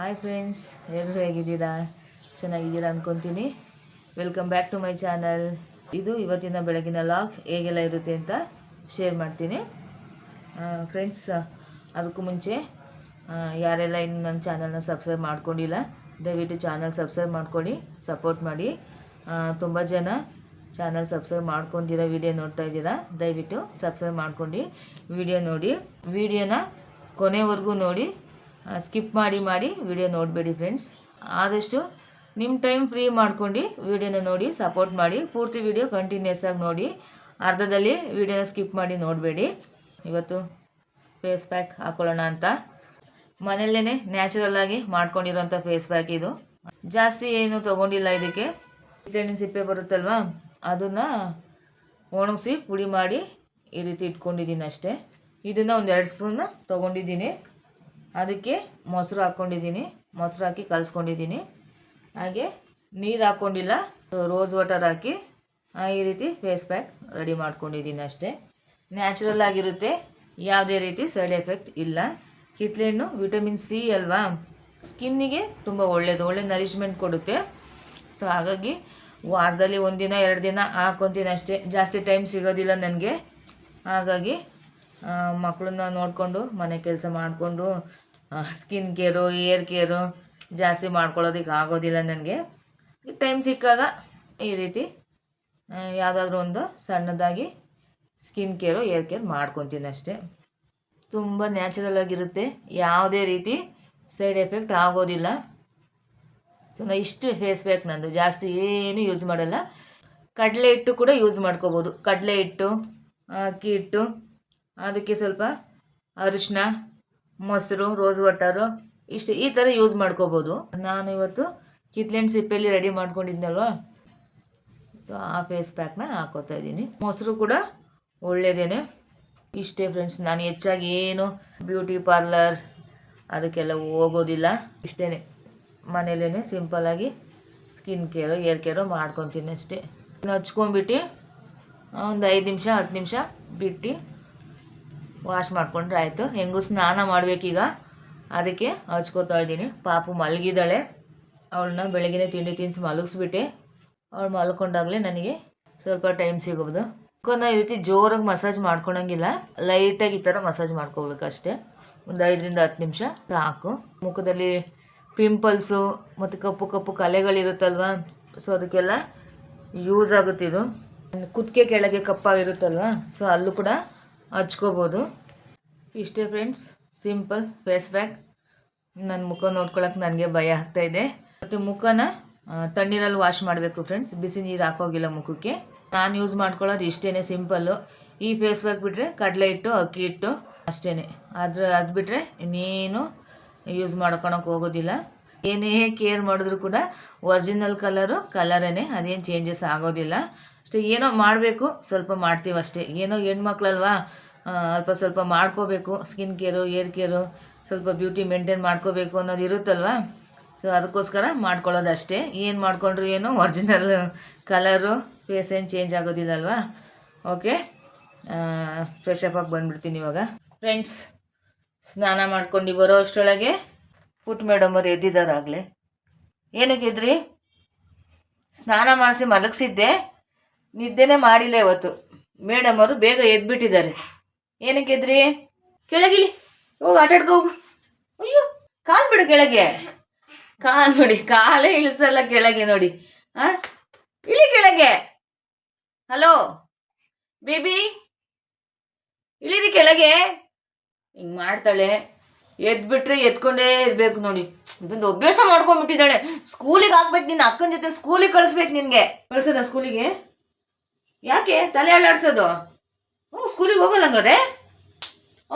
Hi friends ಎಲ್ಲರೂ ಹೇಗಿದ್ದೀರಾ? ಚೆನ್ನಾಗಿದ್ದೀರಾ ಅಂದ್ಕೊತೀನಿ welcome back to my channel ಇದು ಇವತ್ತಿನ ಬೆಳಗಿನ ಲಾಗ್ ಹೇಗೆಲ್ಲ ಇರುತ್ತೆ ಅಂತ ಶೇರ್ ಮಾಡ್ತೀನಿ. ಫ್ರೆಂಡ್ಸ್ ಅದಕ್ಕೂ ಮುಂಚೆ ಯಾರೆಲ್ಲ ಇನ್ನು ನನ್ನ ಚಾನಲ್ನ ಸಬ್ಸ್ಕ್ರೈಬ್ ಮಾಡ್ಕೊಂಡಿಲ್ಲ, ದಯವಿಟ್ಟು ಚಾನಲ್ ಸಬ್ಸ್ಕ್ರೈಬ್ ಮಾಡ್ಕೊಳ್ಳಿ ಸಪೋರ್ಟ್ ಮಾಡಿ. ತುಂಬ ಜನ ಚಾನಲ್ ಸಬ್ಸ್ಕ್ರೈಬ್ ಮಾಡ್ಕೊಂಡಿರೋ ವಿಡಿಯೋ ನೋಡ್ತಾ ಇದ್ದೀರಾ? ದಯವಿಟ್ಟು ಸಬ್ಸ್ಕ್ರೈಬ್ ಮಾಡ್ಕೊಂಡು ವಿಡಿಯೋ ನೋಡಿ. ವಿಡಿಯೋನ ಕೊನೆವರೆಗೂ ನೋಡಿ. ಸ್ಕಿಪ್ ಮಾಡಿ ಮಾಡಿ ವಿಡಿಯೋ ನೋಡಬೇಡಿ ಫ್ರೆಂಡ್ಸ್ ಆದಷ್ಟು ನಿಮ್ಮ ಟೈಮ್ ಫ್ರೀ ಮಾಡ್ಕೊಂಡು ವಿಡಿಯೋನ ನೋಡಿ ಸಪೋರ್ಟ್ ಮಾಡಿ, ಪೂರ್ತಿ ವಿಡಿಯೋ ಕಂಟಿನ್ಯೂಸ್ ಆಗಿ ನೋಡಿ, ಅರ್ಧದಲ್ಲಿ ವಿಡಿಯೋನ ಸ್ಕಿಪ್ ಮಾಡಿ ನೋಡಬೇಡಿ. ಇವತ್ತು ಫೇಸ್ ಪ್ಯಾಕ್ ಹಾಕೊಳ್ಳೋಣ ಅಂತ. ಮನೆಯಲ್ಲೇ ನ್ಯಾಚುರಲ್ಲಾಗಿ ಮಾಡ್ಕೊಂಡಿರೋಂಥ ಫೇಸ್ ಪ್ಯಾಕ್ ಇದು. ಜಾಸ್ತಿ ಏನು ತೊಗೊಂಡಿಲ್ಲ ಇದಕ್ಕೆ. ತೆಣ್ಣಿನ ಸಿಪ್ಪೆ ಬರುತ್ತಲ್ವಾ? ಅದನ್ನು ಒಣಗಿಸಿ ಪುಡಿ ಮಾಡಿ ಈ ರೀತಿ ಇಟ್ಕೊಂಡಿದ್ದೀನಿ ಅಷ್ಟೇ. ಇದನ್ನು ಒಂದು ಎರಡು ಸ್ಪೂನ್ ತೊಗೊಂಡಿದ್ದೀನಿ. ಅದಕ್ಕೆ ಮೊಸರು ಹಾಕ್ಕೊಂಡಿದ್ದೀನಿ. ಮೊಸರು ಹಾಕಿ ಕಲಿಸ್ಕೊಂಡಿದ್ದೀನಿ. ಹಾಗೆ ನೀರು ಹಾಕ್ಕೊಂಡಿಲ್ಲ. ರೋಸ್ ವಾಟರ್ ಹಾಕಿ ಈ ರೀತಿ ಫೇಸ್ ಪ್ಯಾಕ್ ರೆಡಿ ಮಾಡ್ಕೊಂಡಿದ್ದೀನಿ ಅಷ್ಟೇ. ನ್ಯಾಚುರಲ್ ಆಗಿರುತ್ತೆ. ಯಾವುದೇ ರೀತಿ ಸೈಡ್ ಎಫೆಕ್ಟ್ ಇಲ್ಲ. ಕಿತ್ಳೆಹಣ್ಣು ವಿಟಮಿನ್ ಸಿ ಅಲ್ವಾ? ಸ್ಕಿನ್ನಿಗೆ ತುಂಬ ಒಳ್ಳೆಯದು ಒಳ್ಳೆ ನರಿಶ್ಮೆಂಟ್ ಕೊಡುತ್ತೆ. ಸೊ ಹಾಗಾಗಿ ವಾರದಲ್ಲಿ ಒಂದಿನ, ಎರಡು ದಿನ ಹಾಕೊತೀನಿ ಅಷ್ಟೇ. ಜಾಸ್ತಿ ಟೈಮ್ ಸಿಗೋದಿಲ್ಲ ನನಗೆ. ಹಾಗಾಗಿ ಮಕ್ಕಳನ್ನ ನೋಡಿಕೊಂಡು, ಮನೆ ಕೆಲಸ ಮಾಡಿಕೊಂಡು ಸ್ಕಿನ್ ಕೇರು ಏರ್ ಕೇರು ಜಾಸ್ತಿ ಮಾಡ್ಕೊಳ್ಳೋದಕ್ಕೆ ಆಗೋದಿಲ್ಲ ನನಗೆ. ಟೈಮ್ ಸಿಕ್ಕಾಗ ಈ ರೀತಿ ಯಾವುದಾದ್ರೂ ಒಂದು ಸಣ್ಣದಾಗಿ ಸ್ಕಿನ್ ಕೇರು ಏರ್ ಕೇರ್ ಮಾಡ್ಕೊತೀನಿ ಅಷ್ಟೇ. ತುಂಬ ನ್ಯಾಚುರಲ್ ಆಗಿರುತ್ತೆ. ಯಾವುದೇ ರೀತಿ ಸೈಡ್ ಎಫೆಕ್ಟ್ ಆಗೋದಿಲ್ಲ. ಸೊ ನಾ ಇಷ್ಟು ಫೇಸ್ ಪ್ಯಾಕ್ ನಂದು, ಜಾಸ್ತಿ ಏನು ಯೂಸ್ ಮಾಡಲ್ಲ. ಕಡಲೆ ಹಿಟ್ಟು ಕೂಡ ಯೂಸ್ ಮಾಡ್ಕೋಬೋದು. ಕಡಲೆ ಹಿಟ್ಟು ಅಕ್ಕಿ ಹಿಟ್ಟು ಅದಕ್ಕೆ ಸ್ವಲ್ಪ ಅರಿಶಿನ ಮೊಸರು, ರೋಸ್ ವಾಟರು ಇಷ್ಟು ಈ ಥರ ಯೂಸ್ ಮಾಡ್ಕೋಬೋದು. ನಾನು ಇವತ್ತು ಕಿತ್ಲೆನ್ ಸಿಪ್ಪೆಯಲ್ಲಿ ರೆಡಿ ಮಾಡ್ಕೊಂಡಿದ್ನಲ್ವಾ? ಸೊ ಆ ಫೇಸ್ ಪ್ಯಾಕ್ನ ಹಾಕೋತಾ ಇದ್ದೀನಿ. ಮೊಸರು ಕೂಡ ಒಳ್ಳೆಯದೇನೆ ಇಷ್ಟೇ ಫ್ರೆಂಡ್ಸ್ ನಾನು ಹೆಚ್ಚಾಗಿ ಏನು ಬ್ಯೂಟಿ ಪಾರ್ಲರ್ ಅದಕ್ಕೆಲ್ಲ ಹೋಗೋದಿಲ್ಲ. ಇಷ್ಟೇ ಮನೇಲೇ ಸಿಂಪಲ್ಲಾಗಿ ಸ್ಕಿನ್ ಕೇರು ಏರ್ ಕೇರು ಮಾಡ್ಕೊತೀನಿ ಅಷ್ಟೇ. ಹಚ್ಕೊಂಡ್ಬಿಟ್ಟು, ಒಂದು ಐದು ನಿಮಿಷ, ಹತ್ತು ನಿಮಿಷ ಬಿಟ್ಟು ವಾಶ್ ಮಾಡಿಕೊಂಡ್ರೆ ಆಯಿತು. ಹೆಂಗೂ ಸ್ನಾನ ಮಾಡಬೇಕೀಗ ಅದಕ್ಕೆ ಹಚ್ಕೋತಾ ಇದ್ದೀನಿ. ಪಾಪು ಮಲಗಿದ್ದಾಳೆ. ಅವಳನ್ನ ಬೆಳಗಿನ ತಿಂಡಿ ತಿನ್ನಿಸಿ ಮಲಗಿಸ್ಬಿಟ್ಟೆ. ಅವಳು ಮಲ್ಕೊಂಡಾಗಲೇ ನನಗೆ ಸ್ವಲ್ಪ ಟೈಮ್ ಸಿಗೋದು. ಮುಖನ ಈ ರೀತಿ ಜೋರಾಗಿ ಮಸಾಜ್ ಮಾಡ್ಕೊಳಂಗಿಲ್ಲ ಲೈಟಾಗಿ ಈ ಥರ ಮಸಾಜ್ ಮಾಡ್ಕೋಬೇಕು ಅಷ್ಟೇ. ಒಂದು ಐದರಿಂದ ಹತ್ತು ನಿಮಿಷ ಸಾಕು. ಮುಖದಲ್ಲಿ ಪಿಂಪಲ್ಸು ಮತ್ತು ಕಪ್ಪು ಕಪ್ಪು ಕಲೆಗಳಿರುತ್ತಲ್ವ? ಸೊ ಅದಕ್ಕೆಲ್ಲ ಯೂಸ್ ಆಗುತ್ತಿದು ಕುತ್ತಿಗೆ ಕೆಳಗೆ ಕಪ್ಪಾಗಿರುತ್ತಲ್ವ? ಸೊ ಅಲ್ಲೂ ಕೂಡ ಹಚ್ಕೋಬೋದು. ಇಷ್ಟೇ ಫ್ರೆಂಡ್ಸ್ ಸಿಂಪಲ್ ಫೇಸ್ ಬ್ಯಾಗ್ ನನ್ನ ಮುಖ ನೋಡ್ಕೊಳಕ್ಕೆ ನನಗೆ ಭಯ ಆಗ್ತಾ ಇದೆ. ಮತ್ತು ಮುಖನ ತಣ್ಣೀರಲ್ಲಿ ವಾಶ್ ಮಾಡಬೇಕು ಫ್ರೆಂಡ್ಸ್ ಬಿಸಿ ನೀರು ಹಾಕೋಗಿಲ್ಲ ಮುಖಕ್ಕೆ. ನಾನು ಯೂಸ್ ಮಾಡ್ಕೊಳ್ಳೋದು ಇಷ್ಟೇ ಸಿಂಪಲ್ಲು ಈ ಫೇಸ್ ಬ್ಯಾಗ್ ಬಿಟ್ಟರೆ ಕಡಲೆ ಹಿಟ್ಟು, ಅಕ್ಕಿ ಹಿಟ್ಟು ಅಷ್ಟೇ ಅದ್ರ ಅದು ಬಿಟ್ಟರೆ ಇನ್ನೇನು ಯೂಸ್ ಮಾಡ್ಕೊಳಕ್ಕೆ ಹೋಗೋದಿಲ್ಲ. ಏನೇ ಕೇರ್ ಮಾಡಿದ್ರು ಕೂಡ ಒರಿಜಿನಲ್ ಕಲರು ಕಲರೇ ಅದೇನು ಚೇಂಜಸ್ ಆಗೋದಿಲ್ಲ. ಅಷ್ಟೇ, ಏನೋ ಮಾಡಬೇಕು, ಸ್ವಲ್ಪ ಮಾಡ್ತೀವಿ ಅಷ್ಟೇ. ಏನೋ ಹೆಣ್ಮಕ್ಳಲ್ವಾ? ಅಲ್ಪ ಸ್ವಲ್ಪ ಮಾಡ್ಕೋಬೇಕು ಸ್ಕಿನ್ ಕೇರು ಏರ್ ಕೇರು ಸ್ವಲ್ಪ ಬ್ಯೂಟಿ ಮೇಂಟೈನ್ ಮಾಡ್ಕೋಬೇಕು ಅನ್ನೋದು ಇರುತ್ತಲ್ವಾ? ಸೊ ಅದಕ್ಕೋಸ್ಕರ ಮಾಡ್ಕೊಳ್ಳೋದು ಅಷ್ಟೇ ಏನು ಮಾಡಿಕೊಂಡ್ರು ಏನು? ಒರಿಜಿನಲ್ ಕಲರು ಫೇಸ್ ಏನು ಚೇಂಜ್ ಆಗೋದಿಲ್ಲ ಅಲ್ವಾ ಓಕೆ ಫ್ರೆಶ್ ಆಗಿ ಬಂದ್ಬಿಡ್ತೀನಿ ಇವಾಗ. ಫ್ರೆಂಡ್ಸ್ ಸ್ನಾನ ಮಾಡ್ಕೊಂಡು ಬರೋ ಅಷ್ಟರೊಳಗೆ ಪುಟ್ ಮೇಡಮ್ ಅವ್ರು ಎದ್ದಿದ್ದಾರಾಗಲೇ. ಏನಕ್ಕೆ ಇದ್ರಿ ಸ್ನಾನ ಮಾಡಿಸಿ ಮಲಗಿಸಿದ್ದೆ. ನಿದ್ದೆನೇ ಮಾಡಿಲ್ಲ ಇವತ್ತು. ಮೇಡಮ್ ಅವರು ಬೇಗ ಎದ್ಬಿಟ್ಟಿದ್ದಾರೆ. ಏನಕ್ಕೆ ಎದ್ರಿ? ಕೆಳಗಿಳಿ. ಹೋಗಿ ಆಟಾಡ್ಕೋ ಹೋಗು. ಅಯ್ಯೋ, ಕಾಲು ಬಿಡು ಕೆಳಗೆ. ಕಾಲು ನೋಡಿ, ಕಾಲೇ ಇಳಿಸಲ್ಲ ಕೆಳಗೆ ನೋಡಿ. ಆ? ಇಳಿ ಕೆಳಗೆ. Hello, baby. ಇಳಿರಿ ಕೆಳಗೆ. ಹಿಂಗೆ ಮಾಡ್ತಾಳೆ. ಎದ್ಬಿಟ್ರೆ ಎತ್ಕೊಂಡೇ ಇರಬೇಕು ನೋಡಿ. ಇದೊಂದು ಅಭ್ಯಾಸ ಮಾಡ್ಕೊಂಡ್ಬಿಟ್ಟಿದ್ದಾಳೆ. ಸ್ಕೂಲಿಗೆ ಹಾಕ್ಬೇಕು, ನಿನ್ನ ಅಕ್ಕನ ಜೊತೆ ಸ್ಕೂಲಿಗೆ ಕಳಿಸ್ಬೇಕು ನಿನಗೆ. ಕಳ್ಸೋದ ಸ್ಕೂಲಿಗೆ? ಯಾಕೆ? ತಲೆ ಅಲ್ಲಾಡ್ಸೋದು ಹ್ಞೂ ಸ್ಕೂಲಿಗೆ ಹೋಗಲ್ಲ ಹಂಗಾರೆ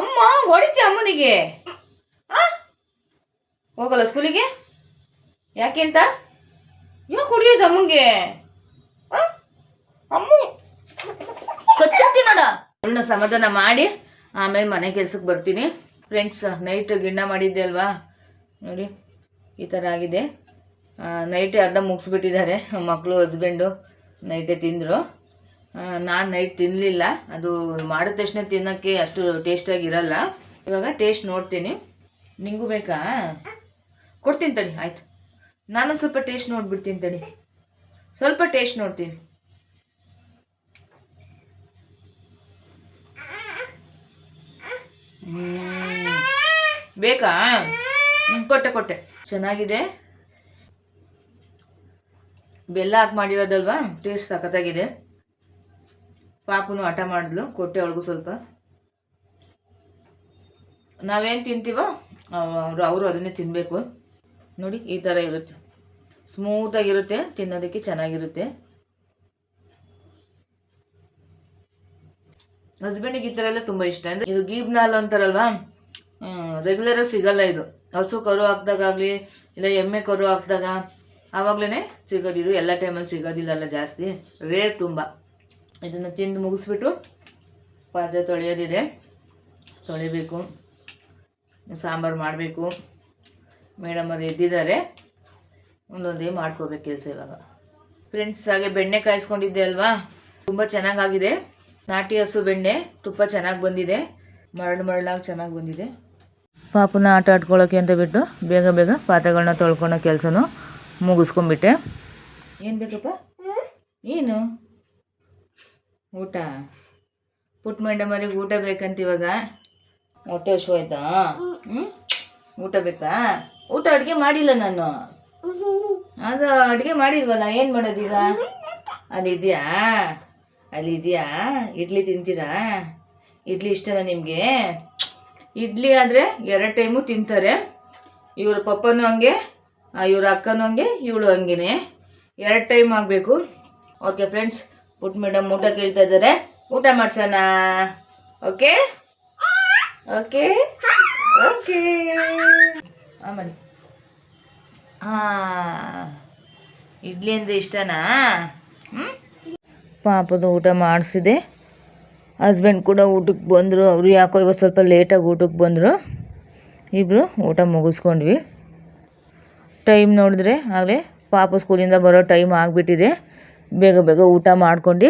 ಅಮ್ಮ, ಹೊಡಿತಿ ಅಮ್ಮನಿಗೆ. ಹಾಂ ಹೋಗಲ್ಲ ಸ್ಕೂಲಿಗೆ ಯಾಕೆ ಅಂತ? ಯಾಕೆ ಹೊಡಿಯೋದು ಅಮ್ಮಂಗೆ? ಹಾಂ ಅಮ್ಮ, ಕಚ್ಚತ್ತಿ ನೋಡ ಅವಳನ್ನ ಸಮಾಧಾನ ಮಾಡಿ. ಆಮೇಲೆ ಮನೆ ಕೆಲ್ಸಕ್ಕೆ ಬರ್ತೀನಿ. ಫ್ರೆಂಡ್ಸ್ ನೈಟ್ ಗಿಣ್ಣ ಮಾಡಿದ್ದೆ ಅಲ್ವಾ? ನೋಡಿ, ಈ ಥರ ಆಗಿದೆ. ನೈಟೇ ಅರ್ಧ ಮುಗಿಸ್ಬಿಟ್ಟಿದ್ದಾರೆ. ಮಕ್ಕಳು ಹಸ್ಬೆಂಡು ನೈಟೇ ತಿಂದರು. ನಾನು ನೈಟ್ ತಿನ್ನಲಿಲ್ಲ ಅದು ಮಾಡಿದ ತಕ್ಷಣ ತಿನ್ನೋಕ್ಕೆ ಅಷ್ಟು ಟೇಸ್ಟಾಗಿ ಇರಲ್ಲ. ಇವಾಗ ಟೇಸ್ಟ್ ನೋಡ್ತೀನಿ. ನಿಂಗೂ ಬೇಕಾ? ಕೊಡ್ತೀನಿ ತಡಿ, ಆಯ್ತು. ನಾನು ಸ್ವಲ್ಪ ಟೇಸ್ಟ್ ನೋಡ್ಬಿಡ್ತೀನಿ ತಡಿ. ಸ್ವಲ್ಪ ಟೇಸ್ಟ್ ನೋಡ್ತೀನಿ. ಬೇಕಾ? ಕೊಟ್ಟೆ ಕೊಟ್ಟೆ. ಚೆನ್ನಾಗಿದೆ. ಬೆಲ್ಲ ಹಾಕಿ ಮಾಡಿರೋದಲ್ವಾ? ಟೇಸ್ಟ್ ಸಖತ್ತಾಗಿದೆ. ಪಾಪನು ಹಠ ಮಾಡಿದ್ಲು, ಕೊಟ್ಟೆ ಅವಳಿಗೂ ಸ್ವಲ್ಪ. ನಾವೇನು ತಿಂತೀವೋ ಅವರು ಅವರು ಅದನ್ನೇ ತಿನ್ನಬೇಕು ನೋಡಿ, ಈ ಥರ ಇರುತ್ತೆ. ಸ್ಮೂತಾಗಿರುತ್ತೆ ತಿನ್ನೋದಕ್ಕೆ ಚೆನ್ನಾಗಿರುತ್ತೆ. ಹಸ್ಬೆಂಡಿಗೆ ಈ ಥರ ಎಲ್ಲ ತುಂಬ ಇಷ್ಟ. ಅಂದರೆ ಇದು ಗೀಬ್ನ ಹಾಲು ಅಂತಾರಲ್ವಾ? ರೆಗ್ಯುಲರಾಗಿ ಸಿಗಲ್ಲ ಇದು. ಹಸು ಕರು ಹಾಕ್ದಾಗಲಿ ಇಲ್ಲ ಎಮ್ಮೆ ಕರು ಹಾಕ್ದಾಗ ಆವಾಗಲೇ ಸಿಗೋದಿದ್ರು ಇದು ಎಲ್ಲ ಟೈಮಲ್ಲಿ ಸಿಗೋದಿಲ್ಲಲ್ಲ ಜಾಸ್ತಿ. ರೇರ್ ತುಂಬ. ಇದನ್ನು ತಿಂದು ಮುಗಿಸ್ಬಿಟ್ಟು ಪಾತ್ರೆ ತೊಳೆಯೋದಿದೆ. ತೊಳಿಬೇಕು. ಸಾಂಬಾರು ಮಾಡಬೇಕು. ಮೇಡಮ್ ಅವ್ರು ಎದ್ದಿದ್ದಾರೆ. ಒಂದೊಂದೇ ಮಾಡ್ಕೋಬೇಕು ಕೆಲಸ ಇವಾಗ. ಫ್ರೆಂಡ್ಸ್ ಹಾಗೆ ಬೆಣ್ಣೆ ಕಾಯಿಸ್ಕೊಂಡಿದ್ದೆ ಅಲ್ವಾ? ತುಂಬ ಚೆನ್ನಾಗಾಗಿದೆ. ನಾಟಿ ಹಸು ಬೆಣ್ಣೆ ತುಪ್ಪ ಚೆನ್ನಾಗಿ ಬಂದಿದೆ. ಮರಳು ಮರಳಾಗಿ ಚೆನ್ನಾಗಿ ಬಂದಿದೆ. ಪಾಪನ ಆಟ ಆಡ್ಕೊಳ್ಳೋಕೆ ಅಂತ ಬಿಟ್ಟು ಬೇಗ ಬೇಗ ಪಾತ್ರೆಗಳನ್ನ ತೊಳ್ಕೊಳೋ ಕೆಲಸನೂ ಮುಗಿಸ್ಕೊಂಬಿಟ್ಟೆ ಏನು ಬೇಕಪ್ಪ? ಏನು? ಊಟ? ಪುಟ್ ಮೇಡಮರಿಗೆ ಊಟ ಬೇಕಂತ ಇವಾಗ. ಹೊಟ್ಟೆ ಹಶು ಆಯ್ತಾ? ಊಟ ಬೇಕಾ? ಊಟ ಅಡುಗೆ ಮಾಡಿಲ್ಲ ನಾನು. ಅದು ಅಡುಗೆ ಮಾಡಿದ್ವಲ್ಲ ಏನು ಮಾಡೋದೀಗ? ಅಲ್ಲಿ ಇದೆಯಾ? ಇಡ್ಲಿ ತಿಂತೀರಾ? ಇಡ್ಲಿ ಇಷ್ಟನಾ ನಿಮಗೆ? ಇಡ್ಲಿ ಆದರೆ ಎರಡು ಟೈಮು ತಿಂತಾರೆ. ಇವ್ರ ಪಪ್ಪನೂ ಹಂಗೆ ಇವ್ರ ಅಕ್ಕನೂ ಹಂಗೆ, ಇವಳು ಹಂಗೆ ಎರಡು ಟೈಮ್ ಆಗಬೇಕು. ಓಕೆ, ಫ್ರೆಂಡ್ಸ್ ಪುಟ್ ಮೇಡಮ್ ಊಟ ಕೇಳ್ತಾ ಇದ್ದಾರೆ ಊಟ ಮಾಡ್ಸೋಣ. ಓಕೆ? ಓಕೆ? ಓಕೆ. ಮಾಡಿ. ಹಾಂ ಇಡ್ಲಿ ಅಂದರೆ ಇಷ್ಟನಾ? ಹ್ಞೂ ಪಾಪದ ಊಟ ಮಾಡಿಸಿದೆ. ಹಸ್ಬೆಂಡ್ ಕೂಡ ಊಟಕ್ಕೆ ಬಂದರು. ಅವರು ಯಾಕೋ ಇವತ್ತು ಸ್ವಲ್ಪ ಲೇಟಾಗಿ ಊಟಕ್ಕೆ ಬಂದರು. ಇಬ್ಬರು ಊಟ ಮುಗಿಸ್ಕೊಂಡ್ವಿ. ಟೈಮ್ ನೋಡಿದ್ರೆ ಆಗಲೇ ಪಾಪ ಸ್ಕೂಲಿಂದ ಬರೋ ಟೈಮ್ ಆಗಿಬಿಟ್ಟಿದೆ. ಬೇಗ ಬೇಗ ಊಟ ಮಾಡ್ಕೊಂಡು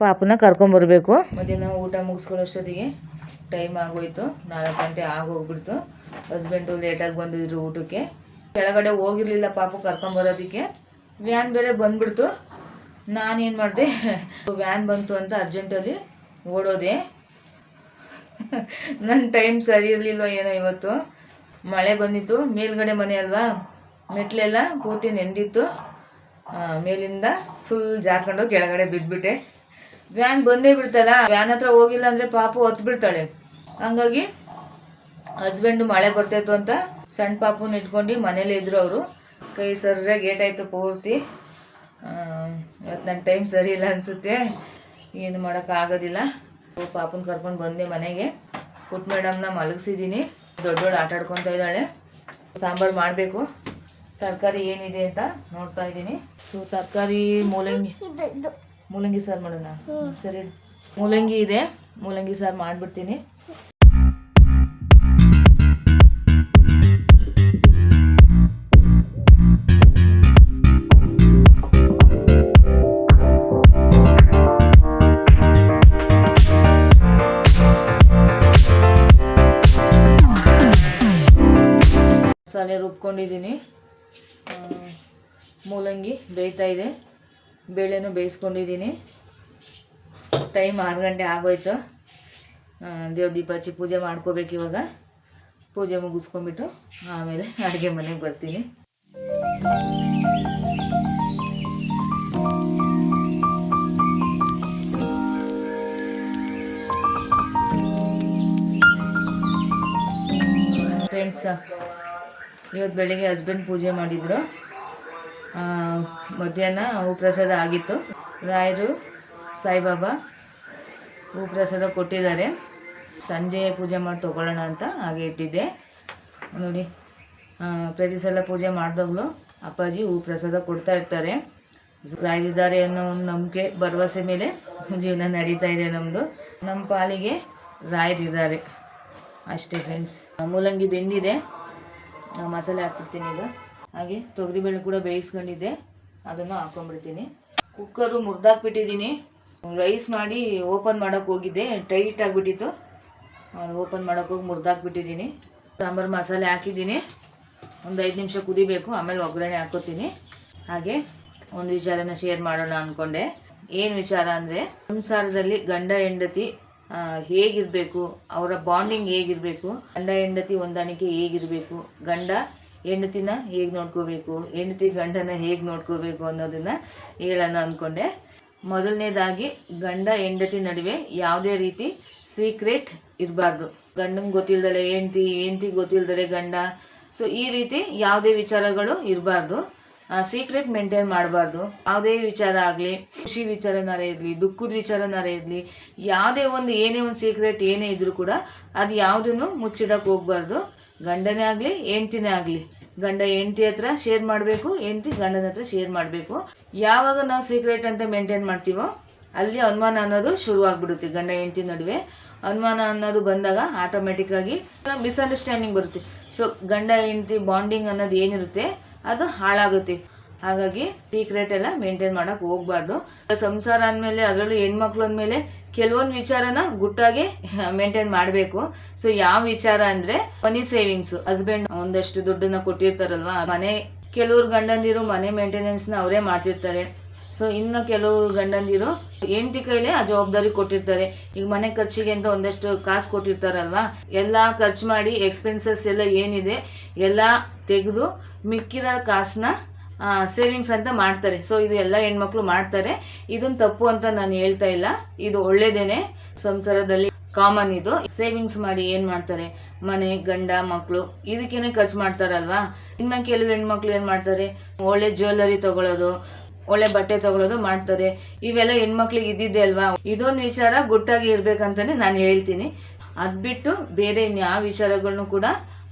ಪಾಪನ ಕರ್ಕೊಂಬರ್ಬೇಕು ಮಧ್ಯಾಹ್ನ ಊಟ ಮುಗಿಸ್ಕೊಳ್ಳೋಷ್ಟೊತ್ತಿಗೆ ಟೈಮ್ ಆಗೋಯ್ತು. ನಾಲ್ಕು ಗಂಟೆ ಆಗೋಗ್ಬಿಡ್ತು. ಹಸ್ಬೆಂಡು ಲೇಟಾಗಿ ಬಂದಿದ್ರು ಊಟಕ್ಕೆ. ಕೆಳಗಡೆ ಹೋಗಿರಲಿಲ್ಲ ಪಾಪು ಕರ್ಕೊಂಬರೋದಕ್ಕೆ ವ್ಯಾನ್ ಬೇರೆ ಬಂದ್ಬಿಡ್ತು. ನಾನೇನು ಮಾಡಿದೆ? ವ್ಯಾನ್ ಬಂತು ಅಂತ ಅರ್ಜೆಂಟಲ್ಲಿ ಓಡೋದೆ. ನನ್ನ ಟೈಮ್ ಸರಿ ಇರಲಿಲ್ಲ ಏನೋ ಇವತ್ತು. ಮಳೆ ಬಂದಿತ್ತು. ಮೇಲ್ಗಡೆ ಮನೆ ಅಲ್ವಾ? ಮೆಟ್ಲೆಲ್ಲ ಪೂರ್ತಿ ನೆಂದಿತ್ತು. ಮೇಲಿಂದ ಫುಲ್ ಜಾರ್ಕೊಂಡು ಕೆಳಗಡೆ ಬಿದ್ದುಬಿಟ್ಟೆ ವ್ಯಾನ್ ಬಂದೇ ಬಿಡ್ತಲ್ಲ ವ್ಯಾನ್ ಹತ್ರ ಹೋಗಿಲ್ಲ ಅಂದರೆ ಪಾಪು ಹೊತ್ತು ಬಿಡ್ತಾಳೆ ಹಂಗಾಗಿ ಹಸ್ಬೆಂಡು ಮಳೆ ಬರ್ತಾಯಿತ್ತು ಅಂತ ಸಣ್ಣ ಪಾಪುನ ಇಟ್ಕೊಂಡು ಮನೇಲಿ ಇದ್ರು ಅವರು. ಕೈ ಸರ್ರೆ ಗೇಟ್ ಆಯಿತು ಪೂರ್ತಿ ಇವತ್ತು ನನ್ನ ಟೈಮ್ ಸರಿ ಇಲ್ಲ ಅನಿಸುತ್ತೆ. ಏನು ಮಾಡೋಕ್ಕಾಗೋದಿಲ್ಲ ಪಾಪುನ ಕರ್ಕೊಂಡು ಬಂದೆ ಮನೆಗೆ. ಪುಟ್ ಮೇಡಮ್ನ ಮಲಗಿಸಿದ್ದೀನಿ ದೊಡ್ಡ ದೊಡ್ಡ ಆಟಾಡ್ಕೊತಾ ಇದ್ದಾಳೆ. ಸಾಂಬಾರು ಮಾಡಬೇಕು. ತರಕಾರಿ ಏನಿದೆ ಅಂತ ನೋಡ್ತಾ ಇದ್ದೀನಿ. ಸೊ ತರಕಾರಿ ಮೂಲಂಗಿ ಮೂಲಂಗಿ ಸಾರು ಮಾಡೋಣ. ಸರಿ ಮೂಲಂಗಿ ಇದೆ. ಮೂಲಂಗಿ ಸಾರು ಮಾಡಿಬಿಡ್ತೀನಿ. ಮಸಾಲೆ ರುಬ್ಕೊಂಡಿದ್ದೀನಿ. ಮೂಲಂಗಿ ಬೇಯ್ತಾ ಇದೆ. ಬೇಳೆನೂ ಬೇಯಿಸ್ಕೊಂಡಿದ್ದೀನಿ. ಟೈಮ್ ಆರು ಗಂಟೆ ಆಗೋಯ್ತು. ದೇವ್ರ ದೀಪ ಹಚ್ಚಿ ಪೂಜೆ ಮಾಡ್ಕೋಬೇಕು ಇವಾಗ. ಪೂಜೆ ಮುಗಿಸ್ಕೊಂಬಿಟ್ಟು ಆಮೇಲೆ ಅಡುಗೆ ಮನೆಗೆ ಬರ್ತೀನಿ. ಫ್ರೆಂಡ್ಸ್ ಇವತ್ತು ಬೆಳಿಗ್ಗೆ ಹಸ್ಬೆಂಡ್ ಪೂಜೆ ಮಾಡಿದರು. ಮಧ್ಯಾಹ್ನ ಹೂಪ್ರಸಾದ ಆಗಿತ್ತು. ರಾಯರು, ಸಾಯಿಬಾಬಾ ಹೂ ಪ್ರಸಾದ ಕೊಟ್ಟಿದ್ದಾರೆ. ಸಂಜೆ ಪೂಜೆ ಮಾಡಿ ತೊಗೊಳ್ಳೋಣ ಅಂತ ಹಾಗೆ ಇಟ್ಟಿದ್ದೆ. ನೋಡಿ ಪ್ರತಿ ಸಲ ಪೂಜೆ ಮಾಡಿದಾಗಲೂ ಅಪ್ಪಾಜಿ ಹೂ ಪ್ರಸಾದ ಕೊಡ್ತಾ ಇರ್ತಾರೆ. ರಾಯರಿದ್ದಾರೆ ಅನ್ನೋ ಒಂದು ನಂಬಿಕೆ, ಭರವಸೆ ಮೇಲೆ ಜೀವನ ನಡೀತಾ ಇದೆ ನಮ್ಮದು ನಮ್ಮ ಪಾಲಿಗೆ ರಾಯರಿದ್ದಾರೆ. ಅಷ್ಟೇ ಫ್ರೆಂಡ್ಸ್ ಮೂಲಂಗಿ ಬೆಂದಿದೆ. ಮಸಾಲೆ ಹಾಕ್ಬಿಡ್ತೀನಿ ಈಗ. ಹಾಗೆ ತೊಗರಿಬೇಳೆ ಕೂಡ ಬೇಯಿಸ್ಕೊಂಡಿದ್ದೆ. ಅದನ್ನು ಹಾಕೊಂಡ್ಬಿಡ್ತೀನಿ. ಕುಕ್ಕರು ಮುರಿದಾಕ್ಬಿಟ್ಟಿದ್ದೀನಿ. ರೈಸ್ ಮಾಡಿ ಓಪನ್ ಮಾಡೋಕ್ಕೆ ಹೋಗಿದ್ದೆ. ಟೈಟ್ ಆಗಿಬಿಟ್ಟಿತ್ತು. ಓಪನ್ ಮಾಡೋಕ್ಕೆ ಹೋಗಿ ಮುರಿದಾಕ್ಬಿಟ್ಟಿದ್ದೀನಿ. ಸಾಂಬಾರು ಮಸಾಲೆ ಹಾಕಿದ್ದೀನಿ. ಒಂದು ಐದು ನಿಮಿಷ ಕುದಿಬೇಕು. ಆಮೇಲೆ ಒಗ್ಗರಣೆ ಹಾಕೋತೀನಿ. ಹಾಗೆ ಒಂದು ವಿಚಾರನ ಶೇರ್ ಮಾಡೋಣ ಅಂದ್ಕೊಂಡೆ ಏನು ವಿಚಾರ ಅಂದರೆ, ಸಂಸಾರದಲ್ಲಿ ಗಂಡ, ಹೆಂಡತಿ ಹೇಗಿರಬೇಕು, ಅವರ ಬಾಂಡಿಂಗ್ ಹೇಗಿರಬೇಕು, ಗಂಡ, ಹೆಂಡತಿ ಹೊಂದಾಣಿಕೆ ಹೇಗಿರಬೇಕು, ಗಂಡ ಹೆಂಡತಿನ ಹೇಗೆ ನೋಡ್ಕೋಬೇಕು? ಹೆಂಡತಿ ಗಂಡನ ಹೇಗೆ ನೋಡ್ಕೋಬೇಕು ಅನ್ನೋದನ್ನ ಹೇಳೋಣ ಅಂದ್ಕೊಂಡೆ ಮೊದಲನೇದಾಗಿ ಗಂಡ ಹೆಂಡತಿ ನಡುವೆ ಯಾವುದೇ ರೀತಿ ಸೀಕ್ರೆಟ್ ಇರಬಾರ್ದು. ಗಂಡಂಗೆ ಗೊತ್ತಿಲ್ದಲೆ ಹೆಂಡತಿ ಹೆಂಡತಿ ಗೊತ್ತಿಲ್ದಲೆ ಗಂಡ. ಸೊ ಈ ರೀತಿ ಯಾವುದೇ ವಿಚಾರಗಳು ಇರಬಾರ್ದು. ಸೀಕ್ರೆಟ್ ಮೇಂಟೈನ್ ಮಾಡಬಾರ್ದು. ಯಾವುದೇ ವಿಚಾರ ಆಗಲಿ, ಖುಷಿ ವಿಚಾರನಾರೇ ಇರಲಿ, ದುಃಖದ ವಿಚಾರನಾರೇ ಇರಲಿ, ಯಾವುದೇ ಒಂದು ಏನೇ ಒಂದು ಸೀಕ್ರೆಟ್ ಏನೇ ಇದ್ರೂ ಕೂಡ ಅದು ಯಾವುದನ್ನು ಮುಚ್ಚಿಡೋಕೆ ಹೋಗ್ಬಾರ್ದು. ಗಂಡನೇ ಆಗಲಿ, ಹೆಂಡ್ತಿನೇ ಆಗಲಿ. ಗಂಡ ಹೆಂಡ್ತಿ ಹತ್ರ ಶೇರ್ ಮಾಡಬೇಕು, ಹೆಂಡ್ತಿ ಗಂಡನ ಹತ್ರ ಶೇರ್ ಮಾಡಬೇಕು. ಯಾವಾಗ ನಾವು ಸೀಕ್ರೆಟ್ ಅಂತ ಮೇಂಟೈನ್ ಮಾಡ್ತೀವೋ, ಅಲ್ಲಿ ಅನುಮಾನ ಅನ್ನೋದು ಶುರುವಾಗ್ಬಿಡುತ್ತೆ ಗಂಡ ಹೆಂಡ್ತಿ ನಡುವೆ. ಅನುಮಾನ ಅನ್ನೋದು ಬಂದಾಗ ಆಟೋಮೆಟಿಕ್ಕಾಗಿ ಮಿಸ್ಅಂಡರ್ಸ್ಟ್ಯಾಂಡಿಂಗ್ ಬರುತ್ತೆ. ಸೊ ಗಂಡ ಹೆಂಡ್ತಿ ಬಾಂಡಿಂಗ್ ಅನ್ನೋದು ಏನಿರುತ್ತೆ, ಅದು ಹಾಳಾಗುತ್ತೆ. ಹಾಗಾಗಿ ಸೀಕ್ರೆಟ್ ಎಲ್ಲ ಮೇಂಟೈನ್ ಮಾಡಕ್ ಹೋಗ್ಬಾರ್ದು. ಸಂಸಾರ ಅಂದಮೇಲೆ, ಅದರಲ್ಲೂ ಹೆಣ್ಮಕ್ಳು ಅಂದಮೇಲೆ ಕೆಲವೊಂದು ವಿಚಾರನ ಗುಟ್ಟಾಗಿ ಮೇಂಟೈನ್ ಮಾಡಬೇಕು. ಸೊ ಯಾವ ವಿಚಾರ ಅಂದ್ರೆ ಮನಿ ಸೇವಿಂಗ್ಸ್ ಹಸ್ಬೆಂಡ್ ಒಂದಷ್ಟು ದುಡ್ಡನ್ನ ಕೊಟ್ಟಿರ್ತಾರಲ್ವಾ, ಮನೆ ಕೆಲವ್ರು ಗಂಡಂದಿರು ಮನೆ ಮೇಂಟೆನೆನ್ಸ್ನ ಅವರೇ ಮಾಡ್ತಿರ್ತಾರೆ. ಸೊ ಇನ್ನು ಕೆಲವು ಗಂಡಂದಿರು ಹೆಂಡತಿ ಕೈಲೇ ಆ ಜವಾಬ್ದಾರಿ ಕೊಟ್ಟಿರ್ತಾರೆ. ಈಗ ಮನೆ ಖರ್ಚಿಗೆ ಅಂತ ಒಂದಷ್ಟು ಕಾಸು ಕೊಟ್ಟಿರ್ತಾರಲ್ವಾ, ಎಲ್ಲ ಖರ್ಚು ಮಾಡಿ ಎಕ್ಸ್ಪೆನ್ಸಸ್ ಎಲ್ಲ ಏನಿದೆ, ಎಲ್ಲ ತೆಗೆದು ಮಿಕ್ಕಿರೋ ಕಾಸನ್ನ ಸೇವಿಂಗ್ಸ್ ಅಂತ ಮಾಡ್ತಾರೆ. ಸೊ ಇದು ಎಲ್ಲ ಹೆಣ್ಮಕ್ಳು ಮಾಡ್ತಾರೆ. ಇದೊಂದು ತಪ್ಪು ಅಂತ ನಾನು ಹೇಳ್ತಾ ಇಲ್ಲ. ಇದು ಒಳ್ಳೇದೇನೆ. ಸಂಸಾರದಲ್ಲಿ ಕಾಮನ್ ಇದು. ಸೇವಿಂಗ್ಸ್ ಮಾಡಿ ಏನು ಮಾಡ್ತಾರೆ? ಮನೆ, ಗಂಡ ಮಕ್ಕಳು ಇದಕ್ಕೇನೆ ಖರ್ಚು ಮಾಡ್ತಾರಲ್ವಾ? ಇನ್ನ ಕೆಲವು ಹೆಣ್ಮಕ್ಳು ಏನು ಮಾಡ್ತಾರೆ? ಒಳ್ಳೆ ಜ್ಯುವೆಲ್ಲರಿ ತಗೊಳ್ಳೋದು ಒಳ್ಳೆ ಬಟ್ಟೆ ತಗೊಳ್ಳೋದು ಮಾಡ್ತಾರೆ. ಇವೆಲ್ಲ ಹೆಣ್ಮಕ್ಳಿಗೆ ಇದ್ದಿದ್ದೆ ಅಲ್ವಾ? ಇದೊಂದು ವಿಚಾರ ಗುಟ್ಟಾಗಿ ಇರ್ಬೇಕಂತಾನೆ ನಾನು ಹೇಳ್ತೀನಿ. ಅದ್ ಬಿಟ್ಟು ಬೇರೆ ಇನ್ಯಾವ ವಿಚಾರಗಳನ್ನು ಕೂಡ